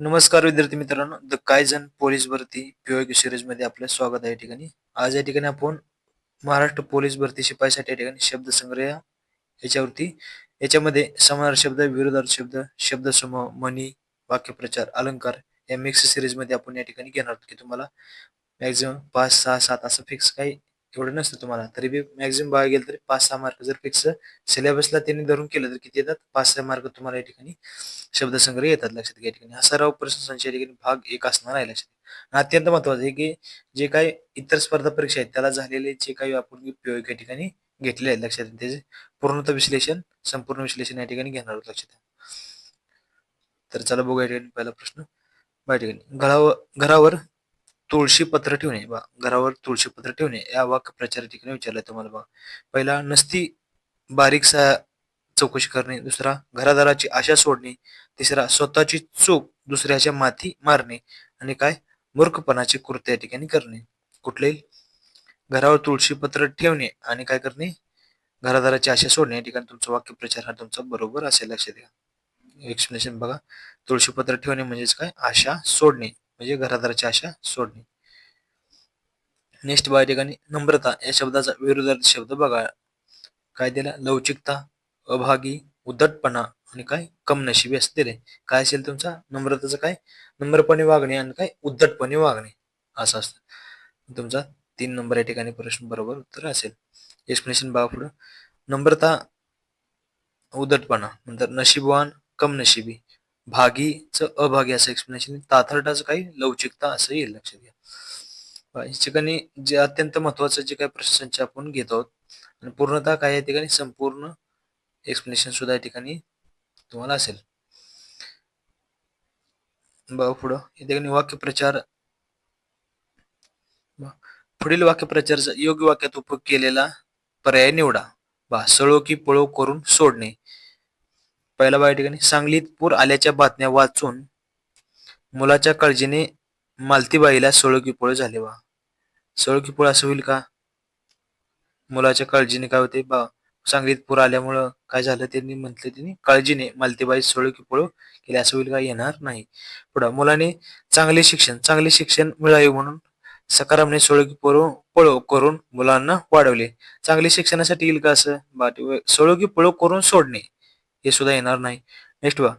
नमस्कार विद्यार्थी मित्रांनो. द कायझन पोलीस भरती पीओ सिरीजमध्ये आपलं स्वागत आहे या ठिकाणी. आज या ठिकाणी आपण महाराष्ट्र पोलीस भरती शिपाईसाठी या ठिकाणी शब्दसंग्रह याच्यावरती. याच्यामध्ये समानार शब्द विरोधार्थ शब्द शब्दसमूह मनी वाक्यप्रचार अलंकार या मिक्स सिरीजमध्ये आपण या ठिकाणी घेणार आहोत की तुम्हाला मॅक्झिमम पाच सहा सात असं फिक्स काही एवढं नसतं तुम्हाला. तरी बी मॅक्झिमम बघायला गेलं तरी पाच सहा मार्क जर फिक्स सिलेबसला त्यांनी धरून केलं तर किती येतात? पाच सहा मार्क तुम्हाला या ठिकाणी शब्दसंग्रह येतात लक्षात घ्या या ठिकाणी. हा सराव प्रश्न संच या ठिकाणी भाग एक असणार आहे लक्षात अत्यंत महत्वाचं आहे की जे काही इतर स्पर्धा परीक्षा आहेत त्याला झालेले जे काही आपण उपयोग या ठिकाणी घेतले आहेत लक्षात त्याचे पूर्णतः विश्लेषण संपूर्ण विश्लेषण या ठिकाणी घेणार आहोत लक्षात तर चला बघूया या ठिकाणी पहिला प्रश्न. ठिकाणी. घरावर घरावर तुळशी पत्र ठेवणे बा घरावर तुळशी पत्र ठेवणे या वाक्य प्रचार ठिकाणी विचारलंय तुम्हाला बघा पहिला नसती बारीक सा चौकशी करणे. दुसरा घरादाराची आशा सोडणे. तिसरा स्वतःची चूक दुसऱ्याच्या माथी मारणे. आणि काय? मूर्खपणाचे कृत्य या ठिकाणी करणे. कुठले घरावर तुळशी पत्र ठेवणे आणि काय करणे? घरादाराची आशा सोडणे. या ठिकाणी तुमचं वाक्यप्रचार हा तुमचा बरोबर असेल. लक्षात घ्या. एक्सप्लेनेशन बघा. तुळशी पत्र ठेवणे म्हणजेच काय? आशा सोडणे. म्हणजे घरादाराची आशा सोडणे. नेक्स्ट बघा ठिकाणी नम्रता या शब्दाचा विरोधार्थ शब्द बघा. काय दिला लवचिकता अभागी उद्धटपणा आणि काय कमनशिबी असं दिले काय असेल तुमचा? नम्रतेचं काय? नम्रपणे वागणे आणि काय उद्धटपणे वागणे असं असतं. तुमचा तीन नंबर या ठिकाणी प्रश्न बरोबर उत्तर असेल. एक्सप्लेनेशन बघा पुढं. नम्रता उद्धटपणा नंतर नशीबवान कमनशिबी. भागीचं अभागी असं एक्सप्लेनेशन ताथरटाचं काही लवचिकता असं येईल लक्षात घ्या. या ठिकाणी जे अत्यंत महत्वाचं जे काही प्रश्न आपण घेत आहोत आणि पूर्णतः काय या ठिकाणी संपूर्ण एक्सप्लेनेशन सुद्धा या ठिकाणी तुम्हाला असेल. बघा पुढं या ठिकाणी वाक्यप्रचार. पुढील वाक्यप्रचारचा योग्य वाक्यात उपयोग केलेला पर्याय निवडा. बा सळो की पळो करून सोडणे. पहिला बाय ठिकाणी सांगलीत पूर आल्याच्या बातम्या वाचून मुलाच्या काळजीने मालतीबाईला सळो झाले बा. सळो असं होईल का? मुलाच्या काळजीने काय होते? बा सांगलीत पूर आल्यामुळं काय झालं त्यांनी? म्हटलं त्यांनी काळजीने मालतीबाई सोळो की केले असं होईल का? येणार नाही. पुढं मुलाने चांगले शिक्षण चांगले शिक्षण मिळावे म्हणून सकारामने सोळो की पळो करून मुलांना वाढवले. चांगले शिक्षणासाठी येईल का असं? बा सोळो पळो करून सोडणे. हे सुद्धा येणार नाही. नेक्स्ट बा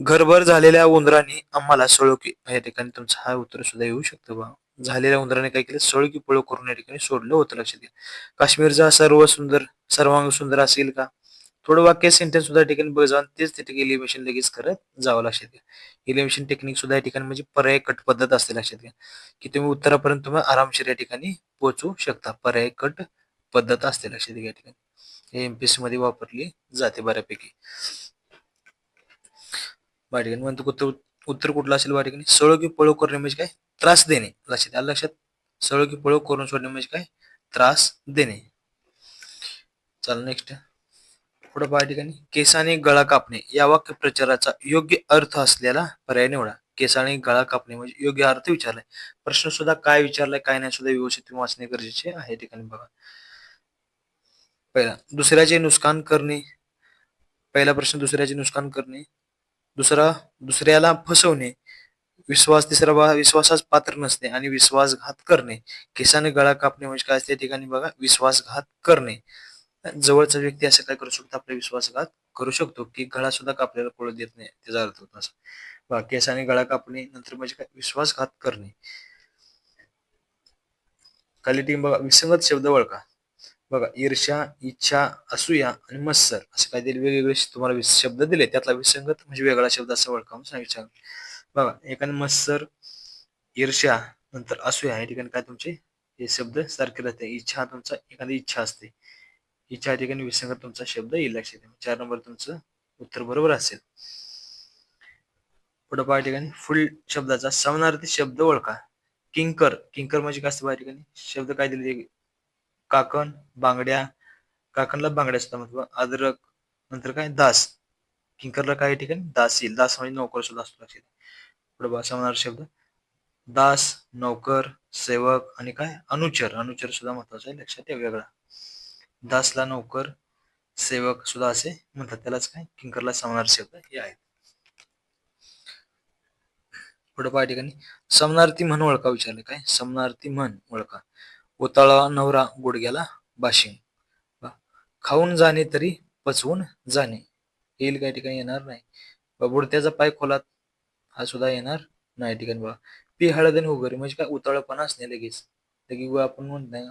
घरभर झालेल्या उंदराने आम्हाला सळोकी या ठिकाणी तुमचं हा उत्तर सुद्धा येऊ शकतो बा झालेल्या उंदराने काय केलं? सोळो पळो करून या ठिकाणी सोडलं होतं लक्षात घ्या. काश्मीरचा सर्व सुंदर सर्वांग सुंदर असेल का? थोडं वाक्य सेंटेन्स सुद्धा ठिकाणी बघ जाऊन तेच त्या ठिकाणी लगेच करत जावं लक्षात घ्या. इलिमिनेशन टेक्निक सुद्धा या ठिकाणी म्हणजे पर्याय कट पद्धत असते लक्षात घ्या. की तुम्ही उत्तरापर्यंत तुम्ही आरामशीर या ठिकाणी पोहोचू शकता. पर्याय कट पद्धत असते लक्षात घ्या या ठिकाणी. हे मध्ये वापरली जाते बऱ्यापैकी. बा म्हणतो उत्तर उत्तर कुठलं असेल बा सळो की पळो करणे म्हणजे काय? त्रास देणे. लक्षात आलं लक्षात? सळो की पळो करून सोडणे म्हणजे काय? त्रास देणे. चला नेक्स्ट पुढे पहा ठिकाणी. केसाने गळा कापणे. या वाक्य प्रचाराचा योग्य अर्थ असलेला पर्याय निवडा. केसाने गळा कापणे म्हणजे योग्य अर्थ विचारलाय. प्रश्न सुद्धा काय विचारलाय काय नाही सुद्धा व्यवस्थित वाचणे गरजेचे आहे या ठिकाणी बघा. पहिला दुसऱ्याचे नुकसान करणे. पहिला प्रश्न दुसऱ्याचे नुकसान करणे. दुसरा दुसऱ्याला फसवणे. विश्वास तिसरा बघा विश्वासास पात्र नसणे आणि विश्वासघात करणे. केसाने गळा कापणे म्हणजे काय असते? ठिकाणी बघा विश्वासघात करणे. जवळचा व्यक्ती असं काय करू शकतो? आपला विश्वासघात करू शकतो की गळा सुद्धा कापल्याला पळू देत नाही त्याचा अर्थ होतो असं. बघा केसाने गळा कापणे नंतर म्हणजे काय? विश्वासघात करणे. खाली टीम बघा विसंगत शब्द वळका बघा ईर्ष्या इच्छा असूया आणि मत्सर असे काहीतरी वेगवेगळे तुम्हाला शब्द दिले. त्यातला विसंगत म्हणजे वेगळा शब्द असं ओळखा सांगितलं बघा एकाने मत्सर ईर्ष्या नंतर असूया या ठिकाणी काय तुमचे? हे शब्द सारखे राहते. इच्छा तुमचा एखादी इच्छा असते. इच्छा या ठिकाणी विसंगत तुमचा शब्द येईल लक्षात चार नंबर तुमचं उत्तर बरोबर असेल. पुढे पहा ठिकाणी फुल शब्दाचा समानार्थी शब्द ओळखा. किंकर किंकर म्हणजे काय असतं या ठिकाणी? शब्द काय दिले? काकण बांगड्या काकणला बांगड्या सुद्धा म्हणतो अद्रक नंतर काय? दास. किंकरला काय ठिकाणी? दास येईल. दास म्हणजे नोकर सुद्धा असतो लक्षात. पुढे भाषा शब्द. दास नोकर सेवक आणि काय? अनुचर. अनुचर सुद्धा महत्त्वाचा आहे. लक्षात ठेवा वेगळा. दासला नोकर सेवक सुद्धा असे म्हणतात. त्यालाच काय? किंकरला समानार्थी शब्द हे आहेत. पुढे पहा या ठिकाणी. समनार्थी म्हण ओळखा विचारले. काय? समनार्थी म्हण ओळखा. उताळा नवरा गुडघ्याला बाशिंग. खाऊन जाणे तरी पचवून जाणे. येईल काही ठिकाणी येणार नाही. बुडत्याचा पाय खोलात हा सुद्धा येणार नाही ठिकाणी. बघा पी हळद आणि उगरी म्हणजे काय उताळपणा असणे लगेच. लगेच आपण म्हणत नाही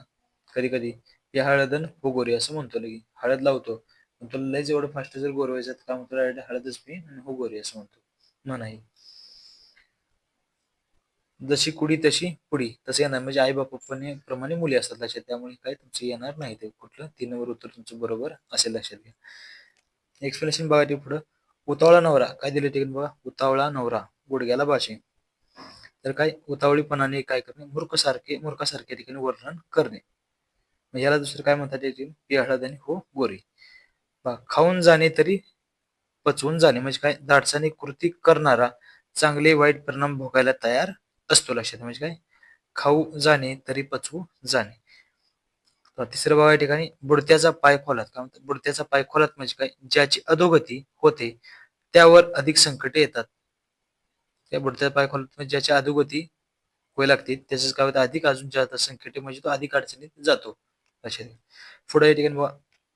कधी कधी पी हळद उगोरी असं म्हणतो लगे. हळद लावतो. पण तुला लयच एवढं फास्ट जर गोरवायचं तर काय म्हणतो हळदच पी आणि उगोरी असं म्हणतो. म्हणाही जशी कुडी तशी पुडी. तसं येणार. म्हणजे आई बापाने प्रमाणे मुली असतात लक्षात. त्यामुळे काय तुमचं येणार नाही ते कुठलं. तीन नंबर उत्तर तुमचं बरोबर असेल लक्षात घ्या. एक्सप्लेनेशन बघा ते पुढं. उतावळा नवरा. काय दिले ठिकाणी बघा. उतावळा नवरा. गुडघ्याला भाषे. तर काय? उतावळीपणाने काय करणे? मूर्खसारखे मूर्खासारखे ठिकाणी वर्णन करणे. मग याला दुसरं काय म्हणतात येतील पी आणि हो गोरी. खाऊन जाणे तरी पचवून जाणे. म्हणजे काय? धाडसाने कृती करणारा चांगले वाईट परिणाम भोगायला तयार असतो लक्षात. म्हणजे काय? खाऊ जाणे तरी पचवू जाणे. तर तिसरं या ठिकाणी बुडत्याचा पाय खोलात. काय म्हणतात? बुडत्याचा पाय खोलात म्हणजे काय? ज्याची अधोगती होते त्यावर अधिक संकटे येतात. त्या बुडत्या पाय खोलात म्हणजे ज्याची अधोगती होय लागते त्याच काय होतं? अधिक अजून जास्त संकटे म्हणजे तो अधिक अडचणीत जातो. लक्षात पुढे या ठिकाणी बघा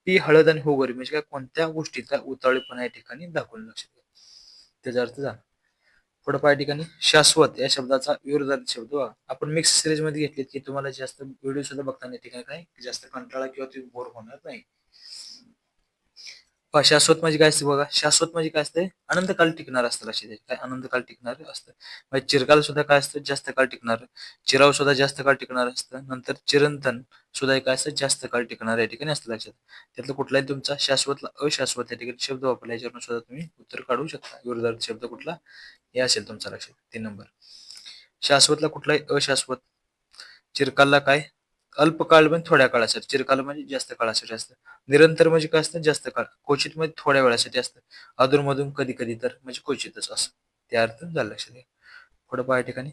पी हळद आणि होगोरी म्हणजे काय? कोणत्या गोष्टीचा उतावळेपणा या ठिकाणी दाखवून लक्षात घ्या. त्याचा अर्थ झाला. पुढे पाय ठिकाणी शाश्वत या शब्दाचा विरोधार्थी शब्द आपण मिक्स सिरीजमध्ये घेतलेत की तुम्हाला जास्त व्हिडिओ सुद्धा बघताना ठिकाणी काय जास्त कंटाळा किंवा तुम्ही बोर होणार नाही. शाश्वत म्हणजे काय असते बघा शाश्वत म्हणजे काय असते? अनंतकाल टिकणार असतं लक्षात घ्या. काय अनंतकाल टिकणार असतं. म्हणजे चिरकाल सुद्धा काय असतं? जास्त काळ टिकणार. चिराव सुद्धा जास्त काळ टिकणार असतं. नंतर चिरंतन सुद्धा एक काय असतं? जास्त काळ टिकणार या ठिकाणी असतं लक्षात. त्यातलं कुठलाही तुमचा शाश्वतला अशाश्वत या ठिकाणी शब्द वापरला याच्यावरून सुद्धा तुम्ही उत्तर काढू शकता. विरोधार्थ शब्द कुठला? हे असेल तुमचा लक्षात. तीन नंबर. शाश्वतला कुठलाही अशाश्वत चिरकालला काय? अल्पकाळ म्हणजे थोड्या काळासाठी चिरकाल म्हणजे जास्त काळासाठी असतं. निरंतर म्हणजे काय असतं? जास्त काळ. क्वचित म्हणजे थोड्या वेळासाठी असतं. अधूनमधून कधी कधी तर म्हणजे क्वचितच असं. ते अर्थ झालं लक्षात घ्या. पुढे पहा या ठिकाणी.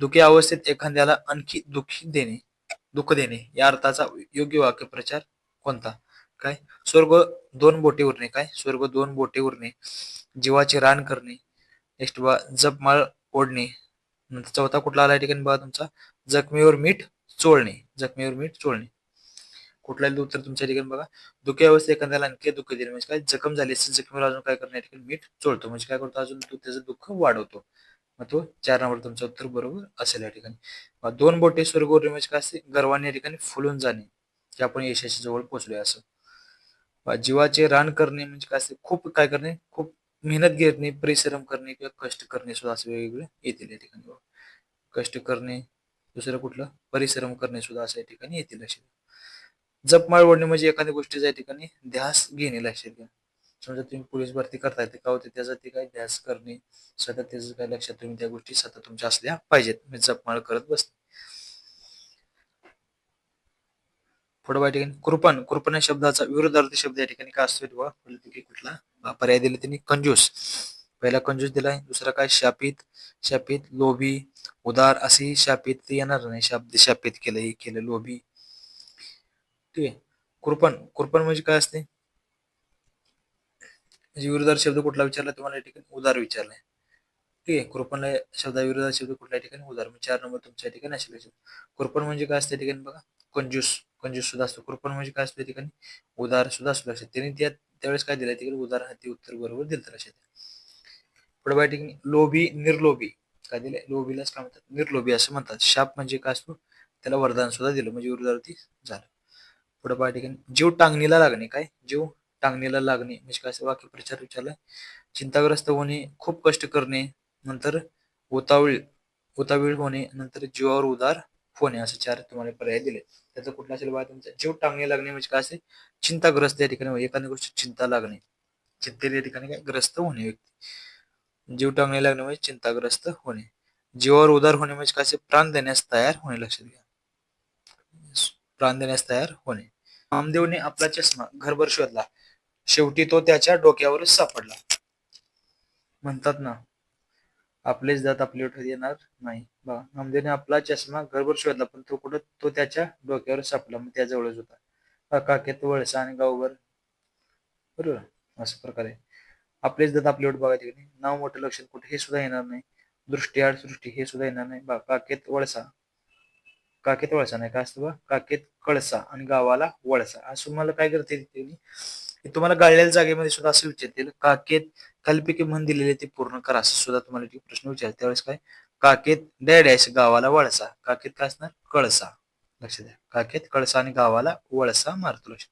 दुखी अवस्थेत एखाद्याला आणखी दुःखी देणे दुःख देणे या अर्थाचा योग्य वाक्यप्रचार कोणता? काय? स्वर्ग दोन बोटे उरणे. काय? स्वर्ग दोन बोटे उरणे. जीवाचे रान करणे. नेक्स्ट बा जपमाळ ओढणे. नंतर चौथा कुठला आला या ठिकाणी बघा तुमचा? जखमीवर मीठ चोळणे जखमीवर मीठ चोळणे. कुठल्याही उत्तर तुमच्या ठिकाणी बघा दुखे अवस्थेत एखाद्याला आणखी दुःख दिले म्हणजे काय जखम झाली असेल जखमीवर अजून काय करणे ठिकाणी मीठ चोळतो. म्हणजे काय करतो अजून तो त्याचं दुःख वाढवतो. मग तो चार नंबर तुमचं उत्तर बरोबर असेल या ठिकाणी. दोन बोटे स्वर्ग म्हणजे काय असते गर्वाने या ठिकाणी फुलून जाणे की आपण यशाच्या जवळ पोहोचलोय असं. जीवाचे रान करणे म्हणजे काय असते खूप काय करणे खूप मेहनत घेणे परिश्रम करणे किंवा कष्ट करणे सुद्धा असं वेगवेगळे येतील या ठिकाणी. कष्ट करणे दुसरं कुठलं? परिश्रम करणे सुद्धा असं या ठिकाणी येतील असे जपमाळ ओढणे म्हणजे एखाद्या गोष्टीचा या ठिकाणी ध्यास घेणे लक्षात घ्या. समजा तुम्ही पोलीस भरती करताय ते का होते? त्याचा ते काय ध्यास करणे सतत त्याचं काय लक्षात तुम्ही त्या गोष्टी सतत तुमच्या असल्या पाहिजेत. मी जपमाळ करत बसते. पुढे या ठिकाणी कृपण. कृपण या शब्दाचा विरोधार्थी शब्द या ठिकाणी काय असतो कुठला पर्याय दिले त्यांनी? कंजूस. पहिला कंजूस दिलाय दुसरा काय? शापित. शापित लोभी उदार. असे शापित येणार नाही. शब्द शापित केलं हे केलं लोभी. ठीक आहे. कृपण कृपण म्हणजे काय असते? म्हणजे विरोधार शब्द कुठला विचारला? तुम्हाला या ठिकाणी उदार विचारलाय ठीक आहे. कृपण शब्दा विरोधात शब्द कुठल्या ठिकाणी? उदार. म्हणजे चार नंबर तुमच्या ठिकाणी असेल कृपण म्हणजे काय असते ठिकाणी बघा? कंजूस. कंजूस सुद्धा असतो. कृपण म्हणजे काय असतं ठिकाणी? उदार सुद्धा असतो. लक्षात त्यांनी त्या त्यावेळेस काय दिलं तिकडे उदार हा ते उत्तर बरोबर दिलं लक्षात प्रोबायोटिक ठिकाणी लोभी निर्लोभी. काय दिले लोभीलाच काय म्हणतात? निर्लोभी असं म्हणतात. शाप म्हणजे काय असतो? त्याला वरदान सुद्धा दिलं. म्हणजे विरोधार्थी झालं. पुढे बघा ठिकाणी जीव टांगणीला लागणे. काय? जीव टांगणीला लागणे. म्हणजे काय वाक्य प्रचार विचारलाय? चिंताग्रस्त होणे खूप कष्ट करणे नंतर उतावीळ उतावीळ होणे नंतर जीवावर उदार होणे. असे चार तुम्हाला पर्याय दिले. त्याचा कुठला असेल बघा तुमचा? जीव टांगणे लागणे म्हणजे काय असेल चिंताग्रस्त या ठिकाणी एखाद्या गोष्टी चिंता लागणे. चिंतेला या ठिकाणी काय? ग्रस्त होणे व्यक्ती. जीव टांगणे लागणे म्हणजे चिंताग्रस्त होणे. जीवावर उदार होणे म्हणजे कसे प्राण देण्यास तयार होणे लक्षात घ्या. प्राण देण्यास तयार होणे. नामदेवने आपला चष्मा घरभर शोधला. शेवटी तो त्याच्या डोक्यावरच सापडला. म्हणतात ना आपलेच जात आपले उठत येणार नाही. बा नामदेवने आपला चष्मा घरभर शोधला पण तो कुठं? तो त्याच्या डोक्यावर सापडला मग त्याजवळच होता. काकेत वळसा आणि गावभर. बरोबर? अशा प्रकारे. आपलेच दात आपले उठ बघा तिकडे नाव मोठं लक्ष कुठे हे सुद्धा येणार नाही. दृष्टीआड सृष्टी हे सुद्धा येणार नाही. बा काकेत वळसा. काकेत वळसा नाही काय असतं बा? काकेत कळसा आणि गावाला वळसा. असं मला काय करते तुम्हाला गाळलेल्या जागेमध्ये सुद्धा असं विचारतील काकेत कल्पिके म्हण दिलेले ते पूर्ण करा असं सुद्धा तुम्हाला प्रश्न विचार त्यावेळेस काय? काकेत डॅडॅश गावाला वळसा. काकेत काय असणार? कळसा. लक्ष द्या. काकेत कळसा आणि गावाला वळसा मारतो. लक्ष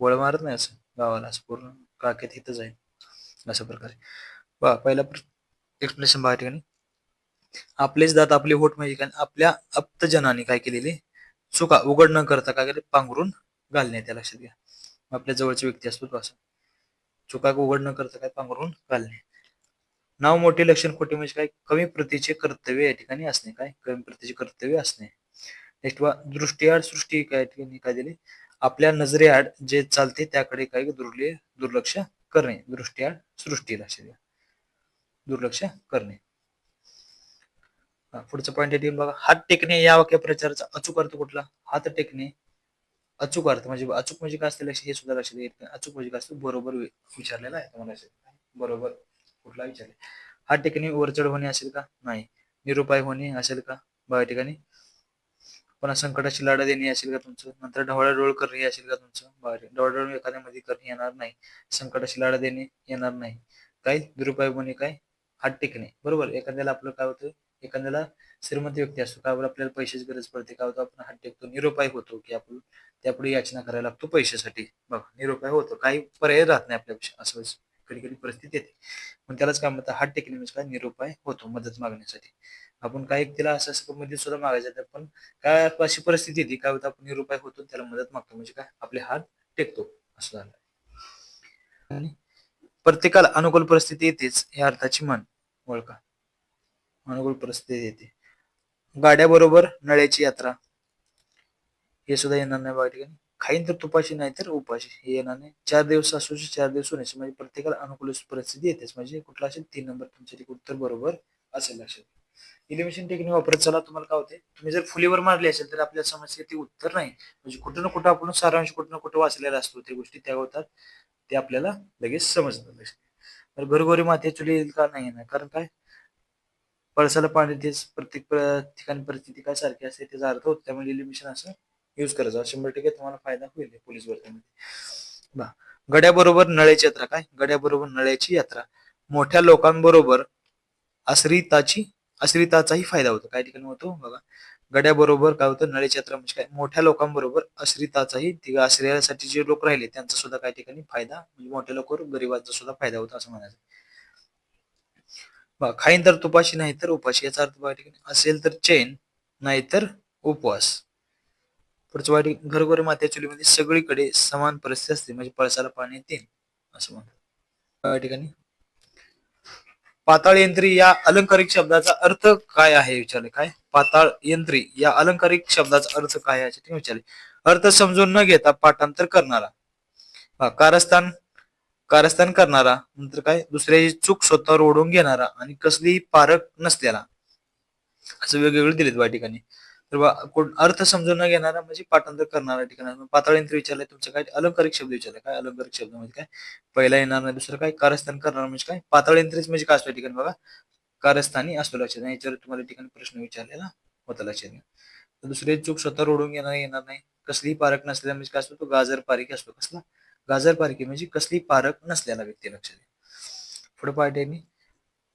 वळ मारत नाही असं गावाला असं पूर्ण. काकेत इथं जाईल अशा प्रकारे. वा पहिला एक्सप्लेनेशन बघा ठिकाणी. आपलेच दात आपले होट म्हणजे काय? आपल्या अप्तजनाने काय केलेले? चुका उघड न करता काय केले? पांघरून घालणे त्या लक्षात घ्या. आपल्या जवळचे व्यक्ती असतो तो असं. चुका उघड न करता काय? पांघरून घालणे. नाव मोठे लक्षण खोटे म्हणजे काय? कमी प्रतीचे कर्तव्य या ठिकाणी असणे. काय? कमी प्रतीचे कर्तव्य असणे. नेक्स्ट वा दृष्टीआड सृष्टी काय? ठिकाणी काय दिली? आपल्या नजरेआड जे चालते त्याकडे काय दुर्ले दुर्लक्ष करणे दृष्टीआड सृष्टी लक्ष द्या दुर्लक्ष करणे. पुढचं पॉईंट आहे बघा. हात टेकणे या वाक्य प्रचाराचा अचूक अर्थ कुठला? हात टेकणे अचूक अर्थ म्हणजे अचूक म्हणजे काय असते? लक्ष हे सुद्धा लक्ष देत अचूक म्हणजे काय असतं? बरोबर विचारलेला आहे तुम्हाला बरोबर कुठला विचारले? हात टेकणे वरचढ होणे असेल का? नाही. निरुपाय होणे असेल का? बघा ठिकाणी पुन्हा संकटाशी लढा देणे असेल का तुमचं? नंतर ढवळाढवळ करणे असेल का तुमचं? बघा ढवळाढवळ एखाद्यामध्ये करणे येणार नाही. संकटाशी लढा देणे येणार नाही. काय? दुरुपयोग होणे काय? हात टेकणे. बरोबर? एखाद्याला आपलं काय होतं? एखाद्याला श्रीमंत व्यक्ती असतो. काय आपल्याला पैशाची गरज पडते. काय होतं? आपण हात टेकतो. निरोपाय होतो की आपण त्यापुढे याचना करायला लागतो पैशासाठी. बघ निरोपाय होतो. काही पर्याय राहत नाही आपल्यापेक्षा. असं कधी कधी परिस्थिती येते. पण त्यालाच काय म्हणतात? हात टेकणे म्हणजे काय? निरोपाय होतो मदत मागण्यासाठी. आपण काय तिला असं असं मध्ये सुद्धा मागायचं पण काय अशी परिस्थिती येते काय होतं आपण निरुपाय होतो त्याला मदत मागतो. म्हणजे काय? आपले हात टेकतो. असं झालं. आणि प्रत्येकाला अनुकूल परिस्थिती येतेच या अर्थाची म्हण. ओळखा. अनुकूल परिस्थिती येते. गाड्याबरोबर नळ्याची यात्रा. हे सुद्धा येणार नाही बघा ठिकाणी. खाईन तर तुपाशी नाही तर उपाशी. हे येणार नाही. चार दिवस असू चार दिवस होण्याची. म्हणजे प्रत्येकाला अनुकूल परिस्थिती येतेच. म्हणजे कुठला असेल तीन नंबर तुमच्या उत्तर बरोबर असेल लक्षात. इलिमिशन टेक्निक वापरत चला तुम्हाला काय होते तुम्ही जर फुलीवर मारली असेल तर आपल्या समस्या ते उत्तर नाही. म्हणजे कुठं ना कुठं आपण सारांश कुठं ना कुठं वाचलेला असतो ते गोष्टी त्या होतात. ते आपल्याला लगेच समजतात. तर घरोघरी माती चुली येईल का? नाही येणार कारण काय? पळसाला पाणी तेच प्रत्येक ठिकाणी परिस्थिती काय सारखी असते त्याचा अर्थ होतो. त्यामुळे इलिमिशन असं युज करायचं. शंभर टक्के तुम्हाला फायदा होईल पोलीस भरतीमध्ये बा गड्याबरोबर नळ्याची यात्रा काय? गड्याबरोबर नळ्याची यात्रा. मोठ्या लोकांबरोबर आश्रिताची अश्रिताचाही फायदा होतो. काही ठिकाणी होतो बघा. गड्याबरोबर काय होतं? नळ्याची म्हणजे काय? मोठ्या लोकांबरोबर आश्रिताचाही आश्रयासाठी जे लोक राहिले त्यांचा सुद्धा काही ठिकाणी फायदा म्हणजे मोठ्या लोकांवर गरीबांचा सुद्धा फायदा होतो असं म्हणायचं. खाईन तर तुपाशी नाही तर उपाशी. याचा अर्थ बघा ठिकाणी असेल तर चैन नाहीतर उपवास. पुढचं वाटी घरोघरी मात्या चुलीमध्ये सगळीकडे समान परिस्थिती असते. म्हणजे पळसाला पाणी येते असं म्हणतात. ठिकाणी पाताळ यंत्री या अलंकारिक शब्दाचा अर्थ काय आहे? विचारले. काय? पाताळ यंत्री या अलंकारिक शब्दाचा अर्थ काय आहे? विचारले. अर्थ समजून न घेता पाठांतर करणारा. कारस्थान कारस्थान करणारा. नंतर काय? दुसऱ्याची चूक स्वतःवर ओढून घेणारा आणि कसलीही पारक नसलेला. असं वेगवेगळे दिलेत या ठिकाणी. तर अर्थ समजून न घेणारा म्हणजे पाठांतर करणारा ठिकाण. पाताळ विचारलंय तुमचं काय? अलंकारिक शब्द विचारलाय काय अलंकारिक शब्द म्हणजे काय? पहिला येणार नाही दुसरं काय? कारस्थान करणार म्हणजे काय? पाताळ म्हणजे काय असलं ठिकाणी बघा? कारस्थानी असतो लक्षात याच्यावर तुम्हाला ठिकाणी प्रश्न विचारलेला होता लक्षात घ्या दुसरे चूक स्वतः रोडून घेणार येणार नाही. कसलीही पारक नसलेला म्हणजे काय असतो? तो गाजर पारिक असतो. कसला? गाजर पारखी म्हणजे कसली पारक नसलेला व्यक्ती लक्षात घ्या. पुढे पाहिजे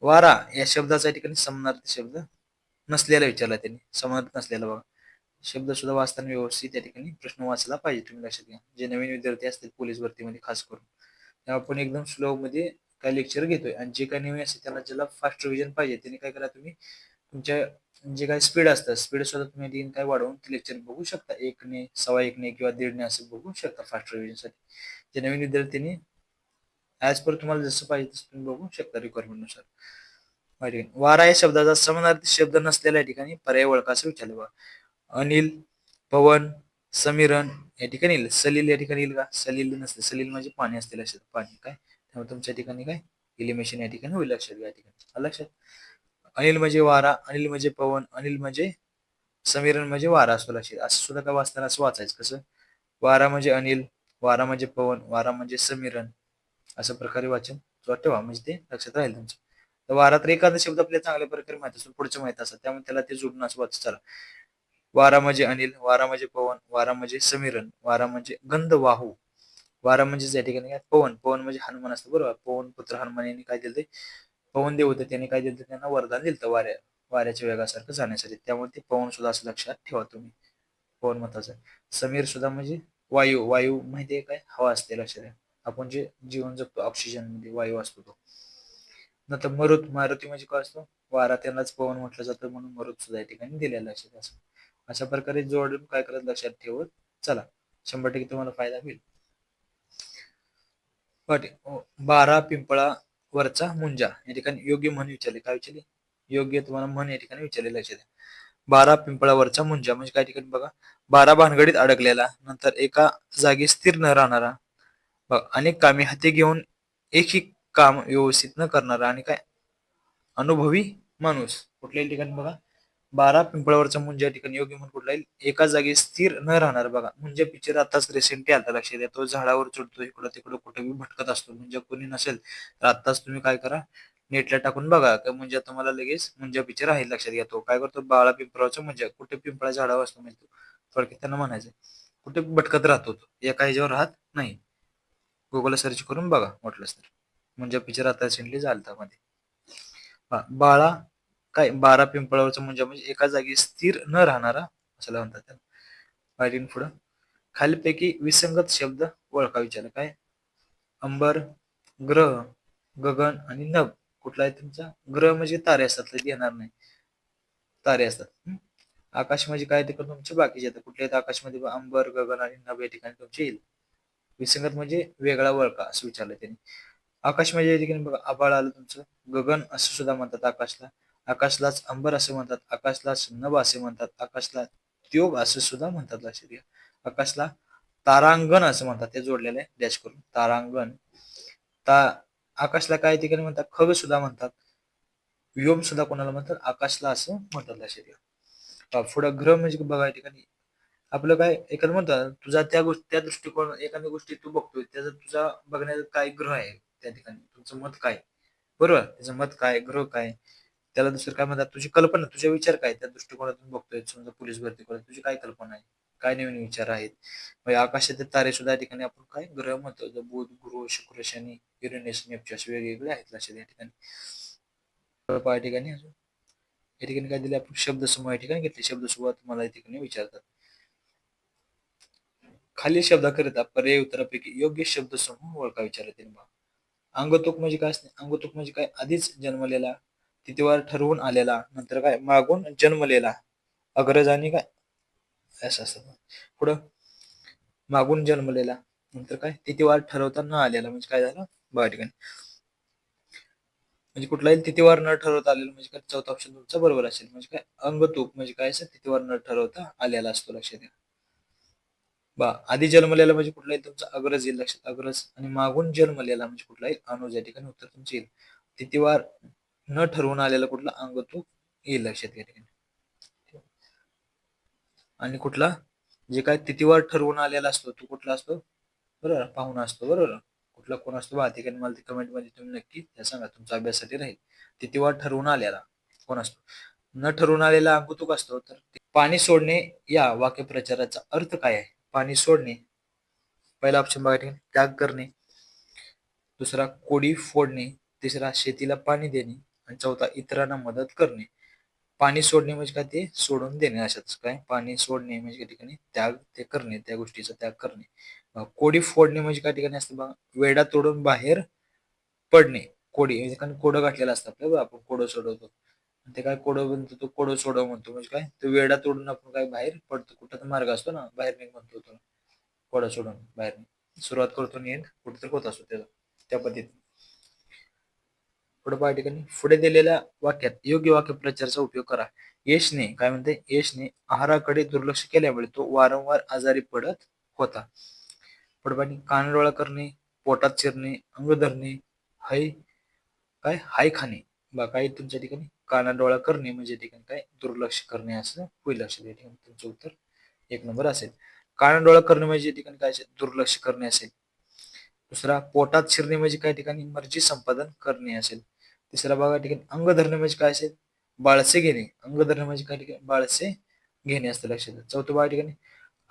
वारा या शब्दाचा ठिकाणी समनार्थी शब्द. नसलेला विचारला त्यांनी. समनार्थ नसलेला बघा. शब्द सुद्धा वाचताना व्यवस्थित त्या ठिकाणी प्रश्न वाचला पाहिजे तुम्ही लक्षात घ्या. जे नवीन विद्यार्थी असतील पोलीस भरतीमध्ये खास करून. तेव्हा आपण एकदम स्लो मध्ये काय लेक्चर घेतोय आणि जे काही नवीन असते त्याला ज्याला फास्ट रिव्हिजन पाहिजे त्यांनी काय करा तुम्ही तुमच्या जे काही स्पीड असतं स्पीड सुद्धा तुम्ही काय वाढवून लेक्चर बघू शकता. एकने सव्वा एकने किंवा दीडने असं बघू शकता फास्ट रिव्हिजनसाठी. जे नवीन विद्यार्थ्यांनी ॲज पर तुम्हाला जसं पाहिजे तसं तुम्ही बघू शकता रिक्वायरमेंटनुसार. वारा या शब्दाचा समानार्थी शब्द नसलेल्या ठिकाणी पर्याय ओळखा असं विचारलं बघा अनिल पवन समीरन या ठिकाणी येईल. सलील या ठिकाणी येईल का? सलील नसते. सलील म्हणजे पाणी असते लक्षात. पाणी काय? त्यामुळे तुमच्या ठिकाणी काय? इलिमेशन या ठिकाणी होईल लक्षात या ठिकाणी. लक्षात. अनिल म्हणजे वारा अनिल म्हणजे पवन अनिल म्हणजे समीरन म्हणजे वारा असतो लक्षात. असं सुद्धा का वाचताना असं वाचायचं? कसं? वारा म्हणजे अनिल वारा म्हणजे पवन वारा म्हणजे समीरण असं प्रकारे वाचन. ठेवा म्हणजे ते लक्षात राहील तुमचं. तर वारा तर एखादा शब्द आपल्याला चांगल्या प्रकारे माहीत असतो पुढचं माहीत असतात त्यामुळे त्याला ते जोडून असं वाचत चला. वारा म्हणजे अनिल वारा म्हणजे पवन वारा म्हणजे समीरण वारा म्हणजे गंध वाहू वारा म्हणजे या ठिकाणी पवन. पवन म्हणजे हनुमान असतं बरोबर? पवन पुत्र हनुमान यांनी काय दिलं पवन देव होते त्यांनी काय दिलं त्यांना वरदान दिलं वाऱ्या वाऱ्याच्या वेगासारखं जाण्यासाठी. त्यामुळे ते पवन सुद्धा असं लक्षात ठेवा तुम्ही. पवन मताचं समीर सुद्धा म्हणजे वायू. वायू माहितीये काय? हवा असते लक्षात आपण जे जीवन जगतो ऑक्सिजनमध्ये वायू असतो तो. नंतर मरुत मारुती म्हणजे काय असतो? वारा त्यांनाच पवन म्हटलं जातं म्हणून मरुत सुद्धा या ठिकाणी दिलेला लक्षात असं अशा प्रकारे जोडून काय करत लक्षात ठेवत चला. शंभर टक्के तुम्हाला फायदा होईल. बारा पिंपळा वरचा मुंजा. या ठिकाणी योग्य म्हण विचारले. काय विचारले? योग्य तुम्हाला म्हण या ठिकाणी विचारले. लक्षात बारा पिंपळावरचा मुंजा म्हणजे काय ठिकाणी बघा? बारा भानगडीत अडकलेला नंतर एका जागी स्थिर न राहणारा बघा अनेक कामे हाती घेऊन एक एक काम व्यवस्थित न करणारा आणि काय? अनुभवी माणूस. कुठल्याही ठिकाणी बघा बारा पिंपळावरचा मुंजा या ठिकाणी योग्य म्हणून कुठला एका जागी स्थिर न राहणार बघा. म्हणजे पिक्चर आताच रिसेंटली आता लक्षात द्या तो झाडावर चढतो इकडं तिकडं कुठे बी भटकत असतो. म्हणजे कोणी नसेल तर आताच तुम्ही काय करा? नेटला टाकून बघा. का म्हणजे तुम्हाला लगेच मुंजा पिक्चर आहे लक्षात घ्या. तो काय करतो? बाळा पिंपळावरचा मुंजा कुठे पिंपळा झाडावर असतो म्हणजे थोडक्यात त्यांना म्हणायचं कुठे भटकत राहतो तो? एका ह्याच्यावर राहत नाही. गुगलला सर्च करून बघा म्हटलंच तर. म्हणजे पिक्चर आता रिसेंटली झालता मध्ये बाळा काय बारा पिंपळावरचा मुंजा म्हणजे, म्हणजे एका जागी स्थिर न राहणारा असं म्हणतात त्याला. पायरीन पुढं. खालीपैकी विसंगत शब्द ओळखा विचारला काय? अंबर ग्रह गगन आणि नभ. कुठला आहे तुमचा? ग्रह म्हणजे तारे असतात येणार नाही. तारे असतात. आकाश म्हणजे काय? ते तुमचे बाकीचे येतात कुठले आकाशमध्ये अंबर गगन आणि नभ या ठिकाणी तुमचे येईल. विसंगत म्हणजे वेगळा वळखा असं विचारलं त्यांनी. आकाश म्हणजे या ठिकाणी बघा आभाळ आलं तुमचं. गगन असं सुद्धा म्हणतात आकाशला. आकाशलाच अंबर असं म्हणतात आकाशलाच नभ असे म्हणतात आकाशला त्योग असं सुद्धा म्हणतात लक्षात घ्या. आकाशला तारांगण असं म्हणतात ते जोडलेलं आहे डॅश करून. तारांगण. ता आकाशला काय ठिकाणी म्हणतात? खग सुद्धा म्हणतात. व्योम सुद्धा कोणाला म्हणतात? आकाशला असं म्हणतात लक्षात घ्या. पुढं ग्रह म्हणजे बघा या ठिकाणी. आपलं काय एखादं म्हणतात तुझा त्या गोष्टी त्या दृष्टिकोन एखाद्या गोष्टी तू बघतोय त्याचा तुझा बघण्याचा काय ग्रह आहे? त्या ठिकाणी. तुमचं मत काय? बरोबर? त्याचं मत काय? ग्रह काय? त्याला दुसरं काय म्हणतात? तुझी कल्पना तुझे विचार काय? त्या दृष्टिकोनातून बघतोय. समजा पोलीस भरती करत तुझी काय कल्पना आहे? काय नवीन विचार आहेत? म्हणजे आकाशातील तारे सुद्धा या ठिकाणी आपण काय? ग्रह म्हणतो. जर बुध गुरु शुक्र शनी युरेनियस नेपच्यूस असे वेगवेगळे आहेत लक्षात या ठिकाणी. या ठिकाणी अजून. या ठिकाणी काय दिले आपण? शब्द समूह या ठिकाणी घेतले. शब्द समूह तुम्हाला या ठिकाणी विचारतात. खालील शब्दाकरिता पर्याय उत्तरापैकी योग्य शब्द समूह ओळखा विचारतील बा. अंगतुक म्हणजे काय असते? अंगतुक म्हणजे काय? आधीच जन्मलेला तिथेवर ठरवून आलेला नंतर काय? मागून जन्मलेला. अग्रजानी काय? असं असतं पुढं. मागून जन्मलेला नंतर काय? तिथेवार ठरवता न आलेला. म्हणजे काय झालं? बघा ठिकाणी. म्हणजे कुठलाही तिथेवार न ठरवता आलेला म्हणजे काय? चौथा ऑप्शन तुमचा बरोबर असेल. म्हणजे काय? अंगतूक म्हणजे काय असेल तिथेवार न ठरवता आलेला असतो लक्षात घ्या. बा आधी जन्मलेला म्हणजे कुठलाही तुमचा अग्रज येईल लक्षात अग्रज. आणि मागून जन्मलेला म्हणजे कुठलाही अनुज या ठिकाणी उत्तर तुमचे येईल. तिथीवार न ठरवून आलेला कुठला अंगतूक येईल लक्षात या ठिकाणी. आणि कुठला? जे काय तिथीवार ठरवून आलेला असतो तो कुठला असतो? बरोबर? पाहुणा असतो बरोबर? कुठला कोण असतो? बा ठिकाणी मला कमेंटमध्ये तुम्ही नक्की त्या सांगा तुमच्या अभ्यासासाठी राहील. तिथीवार ठरवून आलेला कोण असतो? न ठरवून आलेला अंगतुक असतो तर पाणी सोडणे या वाक्यप्रचाराचा अर्थ काय आहे? पाणी सोडणे पहिला ऑप्शन बघा ठिकाणी त्याग करणे. दुसरा कोडी फोडणे. तिसरा शेतीला पाणी देणे. आणि चौथा इतरांना मदत करणे. पाणी सोडणे म्हणजे काय? ते सोडून देणे अशाच काय? पाणी सोडणे म्हणजे काय ठिकाणी? त्याग ते करणे त्या गोष्टीचा त्याग करणे. कोडी फोडणे म्हणजे काय ठिकाणी असतं बघा? वेडा तोडून बाहेर पडणे. कोडी म्हणजे कोडं घातलेलं असतं आपल्याला आपण कोडं सोडवतो. ते काय कोडं म्हणतो तो कोडं सोडव म्हणतो म्हणजे काय? तो वेडा तोडून आपण काय बाहेर पडतो कुठं तर मार्ग असतो ना बाहेर निघ म्हणतो तो. कोडा सोडून बाहेर सुरुवात करतो नियन end कुठेतरी होत असतो त्याला त्या पद्धतीने पुढे पहा ठिकाणी. पुढे दिलेल्या वाक्यात योग्य वाक्य प्रचारचा उपयोग करा. यशने काय म्हणते? यशने आहाराकडे दुर्लक्ष केल्यामुळे तो वारंवार आजारी पडत होता. पुढे पाय कानडोळा करणे पोटात शिरणे अंग धरणे हाय काय? हाय खाणे. बा काय तुमच्या ठिकाणी? कानाडोळा करणे म्हणजे ठिकाणी काय दुर्लक्ष करणे असं होईल लक्षात या ठिकाणी तुमचं उत्तर. एक नंबर असेल. कानाडोळा करणे म्हणजे या ठिकाणी काय असेल दुर्लक्ष करणे असेल. दुसरा पोटात शिरणे म्हणजे काय ठिकाणी मर्जी संपादन करणे असेल. तिसरा भागा ठिकाणी अंग धरणे म्हणजे काय असेल बाळसे घेणे. अंग धरणे म्हणजे काय ठिकाणी बाळसे घेणे असतं लक्षात. घ्या. चौथं बघा ठिकाणी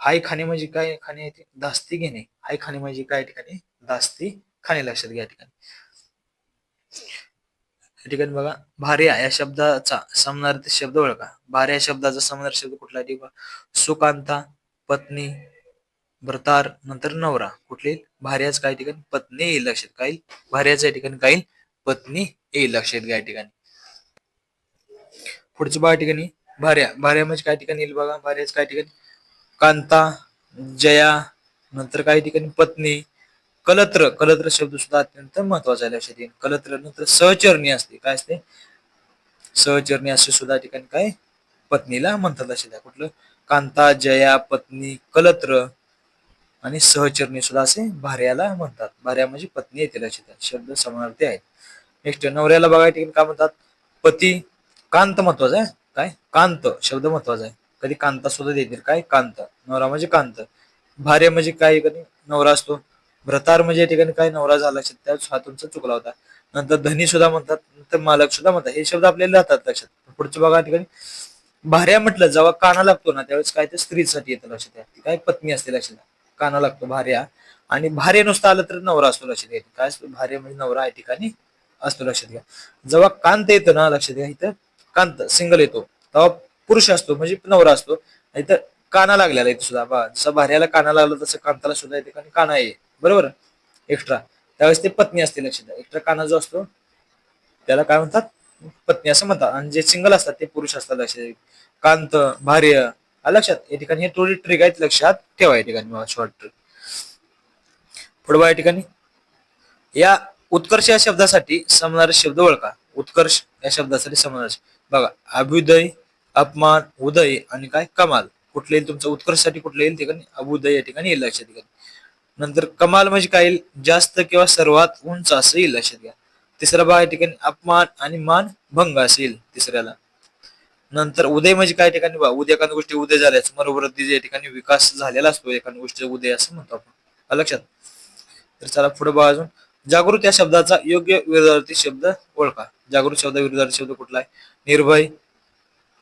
हाय खाणे म्हणजे काय खाणे धास्ती घेणे. हाय खाणे म्हणजे काय ठिकाणी धास्ती खाणे लक्षात घ्या ठिकाणी. या ठिकाणी बघा भार्या या शब्दाचा समानार्थी शब्द ओळखा. भार्या या शब्दाचा समानार्थी शब्द कुठला आहे? बघा. सुकांता पत्नी भ्रतार नंतर नवरा. कुठली? भार्याच काय ठिकाणी? पत्नी येईल लक्षात. काय भार्याच भार्याच्या ठिकाणी काय पत्नी येईल लक्षात. घ्या या ठिकाणी. पुढचं बघा ठिकाणी. भार्या. भार्या म्हणजे काय ठिकाणी येईल बघा? भार्याच काय ठिकाणी? कांता जया नंतर काही ठिकाणी? पत्नी कलत्र कलत्र शब्द सुद्धा अत्यंत महत्त्वाचा आहे लक्षात येईल. कलत्र नंतर सहचरणी असते. काय असते? सहचरणी असे सुद्धा ठिकाणी काय? पत्नीला म्हणतात लक्षात द्या. कुठलं? कांता जया पत्नी कलत्र आणि सहचरणी सुद्धा असे भार्याला म्हणतात. भार्या म्हणजे पत्नी येते लक्षात शब्द समानार्थी आहेत. नेक्स्ट नवऱ्याला बघा ठिकाणी काय म्हणतात? पती कांत महत्त्वाचा आहे. काय? कांत शब्द महत्त्वाचा आहे. कधी कांता सुद्धा देतील काय? कांत. नवरा म्हणजे कांत. भार्या म्हणजे काय? कधी? नवरा असतो. भ्रतार म्हणजे या ठिकाणी काय नवरा झाला असेल त्याच हा तुमचा चुकला होता. नंतर धनी सुद्धा म्हणतात नंतर मालक सुद्धा म्हणतात. हे शब्द आपल्याला राहतात लक्षात. पुढच्या बघा ठिकाणी भार्या म्हटलं जेव्हा काना लागतो ना त्यावेळेस काय ते स्त्रीसाठी येतं लक्षात घ्या ती काय पत्नी असते लक्षात काना लागतो भार्या. आणि भारे नुसतं आलं तर नवरा असतो लक्षात घ्या काय असतो? भारे म्हणजे नवरा या ठिकाणी असतो लक्षात घ्या जेव्हा कांत येतो ना लक्षात घ्या इथं कांत सिंगल येतो. तेव्हा पुरुष असतो म्हणजे नवरा असतो. इथं काना लागलेला इथं सुद्धा. जसं भार्याला काना लागला तसं कांताला सुद्धा या ठिकाणी काना आहे. बरोबर? एक्स्ट्रा. त्यावेळेस ते पत्नी असते लक्षात एक्स्ट्रा काना जो असतो त्याला काय म्हणतात? पत्नी असं म्हणतात. आणि जे सिंगल असतात ते पुरुष असतात लक्षात कांत भार्य. लक्षात? या ठिकाणी हे थोडी ट्रिक आहेत लक्षात ठेवा या ठिकाणी शॉर्ट ट्रिक पुढे या ठिकाणी. या उत्कर्ष या शब्दासाठी समणारे शब्द ओळखा. उत्कर्ष या शब्दासाठी समणारे बघा अभ्युदय अपमान उदय आणि काय? कमाल. कुठले येईल तुमचं? उत्कर्षासाठी कुठले येईल? ठिकाणी अभ्युदय या ठिकाणी येईल लक्षात ठिकाणी नंतर कमाल म्हणजे काय जास्त किंवा सर्वात उंच असं येईल लक्षात घ्या. तिसरा भाग या ठिकाणी अपमान आणि मान भंग असेल तिसऱ्याला. नंतर उदय म्हणजे काय ठिकाणी बा उद्या एखाद्या गोष्टी उदय झाल्या समरवृद्धी या ठिकाणी विकास झालेला असतो एखाद्या गोष्टीचा उदय असं म्हणतो आपण. लक्षात? तर चला पुढे बघा अजून. जागृत या शब्दाचा योग्य विरोधार्थी शब्द ओळखा. जागृत शब्द विरोधार्थी शब्द कुठला आहे? निर्भय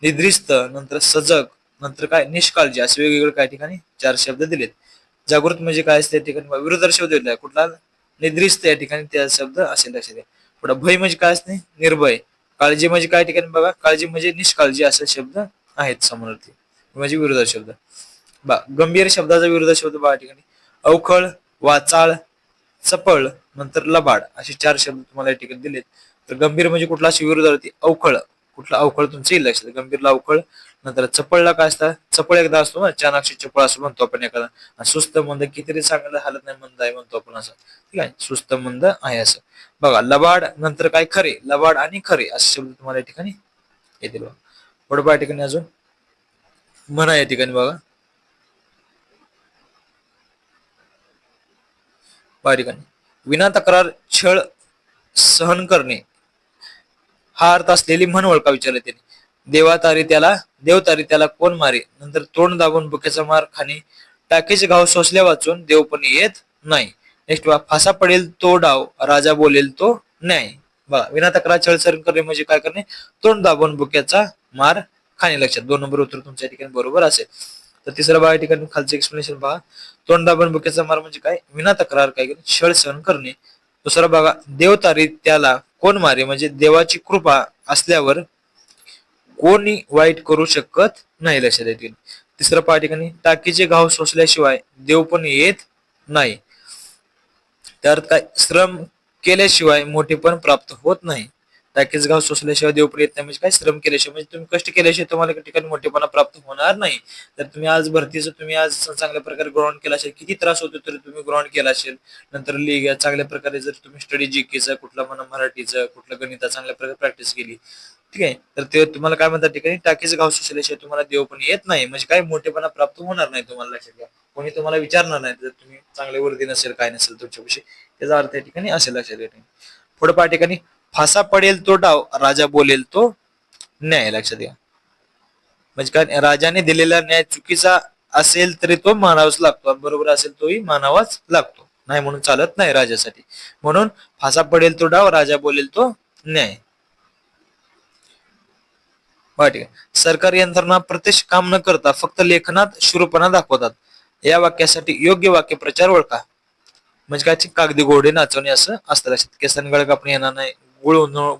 निद्रिस्त नंतर सजग नंतर काय? निष्काळजी असे वेगवेगळे काही ठिकाणी चार शब्द दिलेत. जागृत म्हणजे काय असते ठिकाणी विरोध शब्द दिला कुठला निद्रिस्त या ठिकाणी त्या शब्द असेल लक्षात घ्या पुढे भय म्हणजे काय असते? निर्भय. काळजी म्हणजे काय ठिकाणी बघा? काळजी म्हणजे निष्काळजी असे शब्द आहेत समोरती. म्हणजे विरोधात शब्द. बा गंभीर शब्दाचा विरोधार्थी शब्द बघा ठिकाणी. अवखळ वाचाळ चपळ नंतर लबाड असे चार शब्द तुम्हाला या ठिकाणी दिलेत. तर गंभीर म्हणजे कुठला अशी विरोधार्थी अवखळ. कुठला अवखळ तुमचं येईल लक्षात. गंभीरला अवखळ नंतर चपळला काय असतं चपळ एकदा असतो ना चानाक्षी चपळ असं म्हणतो आपण एखादा. सुस्त मंद कितीतरी चांगलं हालत नाही मंद आहे म्हणतो आपण असं. ठीक आहे? सुस्त मंद आहे असं. बघा लबाड नंतर काय खरे? लबाड आणि खरे असे शब्द तुम्हाला या ठिकाणी येतील बघा. पुढे या ठिकाणी अजून. म्हणा या ठिकाणी बघा. बघा ठिकाणी. विना तक्रार छळ सहन करणे. हा अर्थ असलेली म्हण ओळखा विचारले त्याने. देवातारी त्याला देव तारी त्याला कोण मारे? नंतर तोंड दाबून बुक्याचा मार खाणे टाकीचे घाव सोसल्या वाचून देव पण येत नाही. नेक्स्ट बघा फासा पडेल तो डाव राजा बोलेल तो न्याय. बघा विना तक्रार छळसरण सहन करणे म्हणजे काय करणे? तोंड दाबून बुक्याचा मार खाणे. लक्षात दोन नंबर उत्तर तुमच्या ठिकाणी बरोबर असेल. तर तिसरं बघा या ठिकाणी खालचं एक्सप्लेनेशन बघा. तोंड दाबून बुक्याचा मार म्हणजे काय? विना तक्रार काय करणे? छळ सहन करणे. दुसरं बघा देवतारी त्याला कोण मारे? म्हणजे देवाची कृपा असल्यावर कोणी वाईट करू शकत नाही लक्षात येतील तिसरं पहा ठिकाणी टाकीचे घाव सोसल्याशिवाय देव पण येत नाही. तर काय? श्रम केल्याशिवाय मोठेपण प्राप्त होत नाही. टाकीचे घाव सोसल्याशिवाय देव पण येत नाही. म्हणजे काय? श्रम केल्याशिवाय. म्हणजे तुम्ही कष्ट केल्याशिवाय तुम्हाला ठिकाणी मोठेपणा प्राप्त होणार नाही. तर तुम्ही आज भरतीचं तुम्ही आज चांगल्या प्रकारे ग्राउंड केला असेल किती त्रास होतो तरी तुम्ही ग्राउंड केला असेल. नंतर लीग चांगल्या प्रकारे जर तुम्ही स्टडी जी जीकेचं कुठला म्हणा मराठीचं कुठलं गणिता चांगल्या प्रकारे प्रॅक्टिस केली ठीक आहे? तर ते तुम्हाला काय म्हणतात ठिकाणी? टाकीचं गाव सुचल्याशिवाय तुम्हाला देव पण येत नाही. म्हणजे काय? मोठेपणा प्राप्त होणार नाही तुम्हाला लक्षात घ्या. कोणी तुम्हाला विचारणार नाही. जर तुम्ही चांगले वर्दी नसेल काय नसेल तुमच्याविषयी त्याचा अर्थ या ठिकाणी असेल लक्षात घ्या. पुढे पहा ठिकाणी. फासा पडेल तो डाव राजा बोलेल तो न्याय. लक्षात घ्या. म्हणजे काय? राजाने दिलेला न्याय चुकीचा असेल तरी तो मानावाच लागतो. बरोबर असेल तोही मानावाच लागतो. नाही म्हणून चालत नाही राजासाठी. म्हणून फासा पडेल तो डाव राजा बोलेल तो न्याय. बघा ठीक आहे सरकारी यंत्रणा प्रत्यक्ष काम न करता फक्त लेखनात शूरपणा दाखवतात. या वाक्यासाठी योग्य वाक्य प्रचार ओळखा. म्हणजे काय? कागदी घोडे नाचवणे असं असतं. लक्षात केसन गळ कापणे येणार नाही. गुळ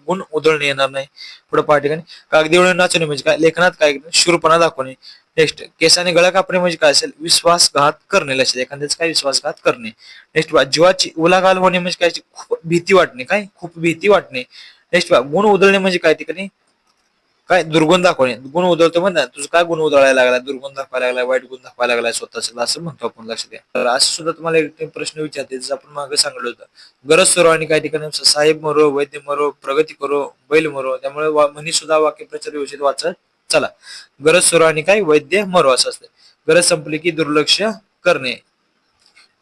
गुण उधळणे येणार नाही. पुढे पाठ ठिकाणी कागदी घोडे नाचवणे म्हणजे काय? लेखनात काय? शूरपणा दाखवणे. नेक्स्ट केसाने गळा कापणे म्हणजे काय असेल? विश्वासघात करणे. लक्षात एखाद्याच काय विश्वासघात करणे? नेक्स्ट जीवाची उलागाल होणे म्हणजे काय? खूप भीती वाटणे. काय? खूप भीती वाटणे. नेक्स्ट गुण उधळणे म्हणजे काय? ठिकाणी काय दुर्गुण दाखवणे गुण उधळतो म्हणतात तुझं काय गुण उधळायला लागला दुर्गुण दाखवायला लागला वाईट गुण दाखवायला लागला स्वतःच असं म्हणतो आपण लक्ष द्या. तर असं सुद्धा तुम्हाला एक प्रश्न विचारते जसं आपण मागे सांगितलं होतं. गरज सुरू आणि काही ठिकाणी साहेब मरो वैद्य मरो प्रगती करो बैल मरो त्यामुळे वा- म्हणी सुद्धा वाक्यप्रचार व्यवस्थित वाचत चला. गरज सुरू आणि काय वैद्य मरो असं असतं गरज संपली की दुर्लक्ष करणे.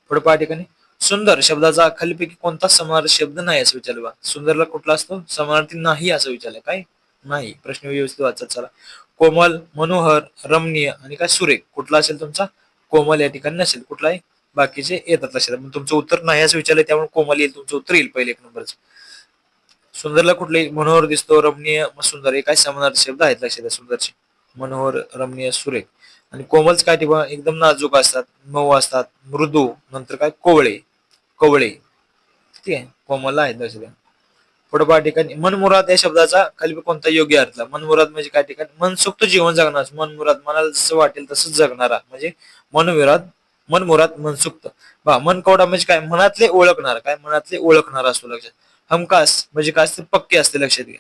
पुढे पहा ठिकाणी. सुंदर शब्दाचा खालीपैकी कोणता समानार्थी शब्द नाही असं विचारलं बा. सुंदरला कुठला असतो? समानार्थी नाही असं विचारलं. काय? नाही प्रश्न व्यवस्थित वाचत चला. कोमल मनोहर रमणीय आणि काय सुरेख. कुठला असेल तुमचा? कोमल या ठिकाणी नसेल. कुठला आहे बाकीचे येतात लक्षात. तुमचं उत्तर नाही असं विचारलं त्यामुळे कोमल येईल. तुमचं उत्तर येईल पहिले एक नंबरच. सुंदरला कुठले? मनोहर दिसतो रमणीय सुंदर. हे काय समानार्थी शब्द आहेत लक्षात सुंदरचे? मनोहर रमणीय सुरेख. आणि कोमलच काय ठिकाण? एकदम नाजूक असतात मऊ असतात मृदू नंतर काय? कोवळे. कोवळे. ठीक आहे. कोमल आहेत लक्षात पुढपा ठिकाणी मनमुराद या शब्दाचा खाली कोणता योग्य अर्थ? मनमुराद म्हणजे काय ठिकाणी? मनसुक्त जीवन जगणार. मनमुराद मनाला जसं वाटेल तसंच जगणारा. म्हणजे मनविराद मनमुराद मनसुक्त बा मन कवडा म्हणजे काय? मनातले ओळखणार. काय? मनातले ओळखणार असतो लक्षात. हमकास म्हणजे काय असते? पक्के असते लक्षात घ्या.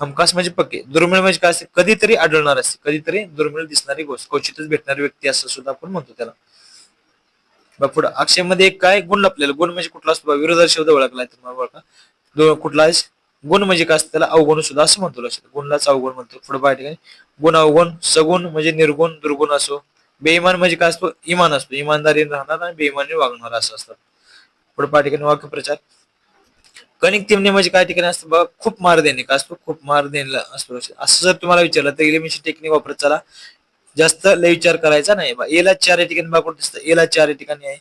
हमकास म्हणजे पक्के. दुर्मिळ म्हणजे काय असते? कधीतरी आढळणार असते. कधीतरी दुर्मिळ दिसणारी गोष्ट क्वचितच भेटणारी व्यक्ती असं सुद्धा आपण म्हणतो त्याला. बघ पुढे अक्षयमध्ये एक काय? गुण लपलेला. गुण म्हणजे कुठला असतो? बघा, विरोधात शब्द ओळखला आहे तुम्हाला ओळखा कुठला आहे? गुण म्हणजे काय असतं? त्याला अवगुण सुद्धा असं म्हणतो लक्षात. गुणलाच अवगुण म्हणतो. पुढे बाहेर ठिकाणी. गुण अवगुण सगुण म्हणजे निर्गुण दुर्गुण असो. बेईमान म्हणजे काय असतो? इमान असतो. इमानदारी राहणार आणि बेईमानी वागणार असं असतं. पुढे पाठ ठिकाणी वाक्यप्रचार कणिक तिमणे म्हणजे काय ठिकाणी असतं? बघा खूप मार देणे. का असतो? खूप मार देणे असतो. असं जर तुम्हाला विचारलं तर एलिमिनेशन टेक्निक वापरत चला. जास्त लय विचार करायचा नाही. बा एला चार या ठिकाणी बघा दिसतं? एला चार या ठिकाणी आहे.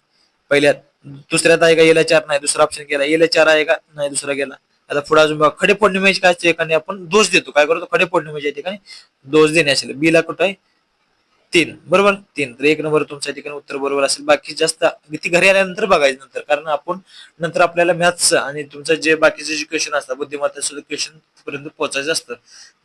पहिल्यात. दुसऱ्यात आहे का एला चार नाही दुसरा ऑप्शन गेला एला चार आहे का? नाही दुसरा गेला. आता पुढे अजून बघा खडे पौर्णिमेच्या म्हणजे काय? आपण दोष देतो. काय करतो? खडे पौर्णिमेच्या म्हणजे ठिकाणी दोष देणे असेल बीला कुठं आहे? तीन. बरोबर? तीन. तर एक नंबर तुमच्या ठिकाणी उत्तर बरोबर असेल. बाकी जास्त ती घरी आल्यानंतर बघायचं नंतर. कारण आपण नंतर आपल्याला मॅथ्स आणि तुमचं जे बाकीचे जे क्वेश्चन असतात बुद्धिमत्ता सुद्धा क्वेश्चन पर्यंत पोहोचायचं असतं.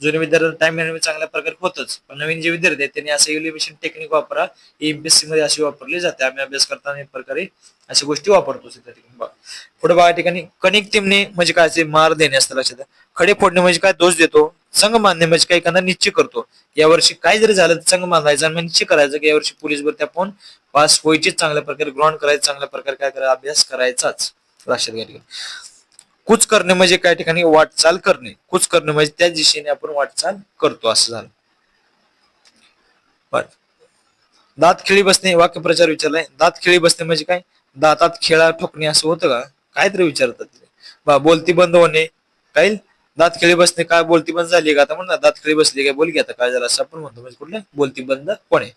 जुने विद्यार्थी टाइम मॅनेजमेंट चांगल्या प्रकारे होतच. पण नवीन जे विद्यार्थी आहेत त्यांनी असं एलिमिनेशन टेक्निक वापरा. एमपीएससी मध्ये अशी वापरली जाते. आम्ही अभ्यास करताना एक प्रकारे अशा गोष्टी वापरतो त्या ठिकाणी. बघा. पुढे बघा ठिकाणी. कणिक तिमणे म्हणजे काय? मार देणे असतं लक्षात खडे फोडणे म्हणजे काय? दोष देतो. संघ बांधणे म्हणजे काही एखादा निश्चय करतो. यावर्षी काय जरी झालं तर संघ बांधायचा आणि निश्चय करायचं की यावर्षी पोलीस भरती आपण पास व्हायचीच चांगल्या प्रकारे ग्रहण करायचं चांगल्या प्रकारे काय करायचा अभ्यास करायचाच. लक्षात घ्या. कुच करणे म्हणजे काय? ठिकाणी वाटचाल करणे. कुच करणे म्हणजे त्या दिशेने आपण वाटचाल करतो असं झालं. दात खेळी बसणे वाक्यप्रचार विचारलाय दात खेळी बसणे म्हणजे काय? दातात खेळा ठोकणे असं होतं का? काहीतरी विचारतात बा बोलती बंद होणे. काही दात खेळी बसणे काय बोलती बंद झाली का? आता म्हणतात दात खेळी बसली काय? बोल की आता काय झालं? असं आपण म्हणतो. म्हणजे कुठलं? बोलती बंद कोणे?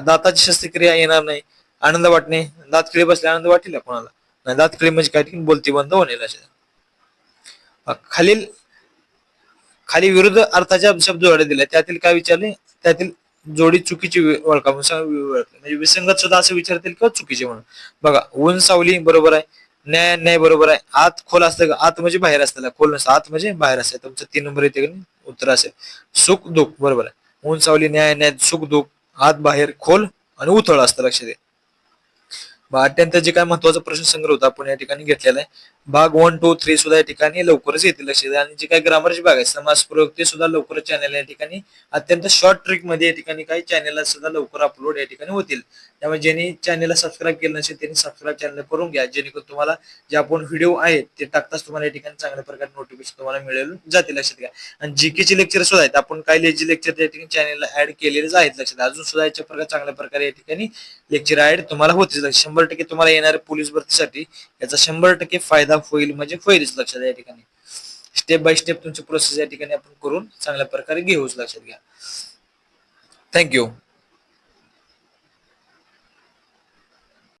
दाताची शस्त्रक्रिया येणार नाही. आनंद वाटणे दात खेळी बसले आनंद वाटेल कोणाला? नाही दात खेळी म्हणजे काय? बोलती बंद होणे लक्षात खालील खाली विरुद्ध अर्थाच्या शब्द जोड्या दिल्या. त्यातील काय विचारले? त्यातील जोडी चुकीची ओळखा म्हणून ओळखा. म्हणजे विसंगत सुद्धा असं विचारतील किंवा चुकीचे म्हणून. बघा ऊन सावली बरोबर आहे. न्याय न्याय बरोबर आहे. आत खोल असतं का? आत म्हणजे बाहेर असतं. खोल नसतं. आत म्हणजे बाहेर असतं. तुमचं तीन नंबर येते उत्तर असेल. सुख दुःख बरोबर आहे. उंचावली सावली न्याय न्याय सुख दुःख. आत बाहेर खोल आणि उथळ असतं. लक्ष दे. अत्यंत जे काय महत्त्वाचा प्रश्न संग्रह होता आपण या ठिकाणी घेतलेला आहे. भाग वन टू थ्री सुद्धा या ठिकाणी लवकरच येतील लक्ष द्या आणि जे काही ग्रामरचे भाग आहे समाज प्रयोग ते सुद्धा लवकरच चॅनल या ठिकाणी अत्यंत शॉर्ट ट्रिकमध्ये या ठिकाणी काही चॅनल सुद्धा लवकर अपलोड या ठिकाणी होतील. त्यामुळे ज्यांनी चॅनलला सबस्क्राईब केलं नसेल त्यांनी सबस्क्राईब चॅनल करून घ्या. जेणेकरून तुम्हाला जे आपण व्हिडिओ आहेत ते टाकताच तुम्हाला या ठिकाणी चांगल्या प्रकारे नोटिफिकेशन तुम्हाला मिळेल जातील लक्षात घ्या. आणि जीकेचे लेक्चर सुद्धा आहेत. आपण काही लेजी लेक्चर त्या ठिकाणी चॅनलला ऍड केलेलेच आहेत लक्षात अजून सुद्धा याच्या प्रकारे चांगल्या प्रकारे या ठिकाणी लेक्चर ऍड तुम्हाला होतील. शंभर टक्के तुम्हाला येणाऱ्या पोलीस भरतीसाठी याचा शंभर टक्के फायदा होईल म्हणजे होईलच लक्षात या ठिकाणी. स्टेप बाय स्टेप तुमची प्रोसेस या ठिकाणी आपण करून चांगल्या प्रकारे घेऊच लक्षात घ्या. थँक्यू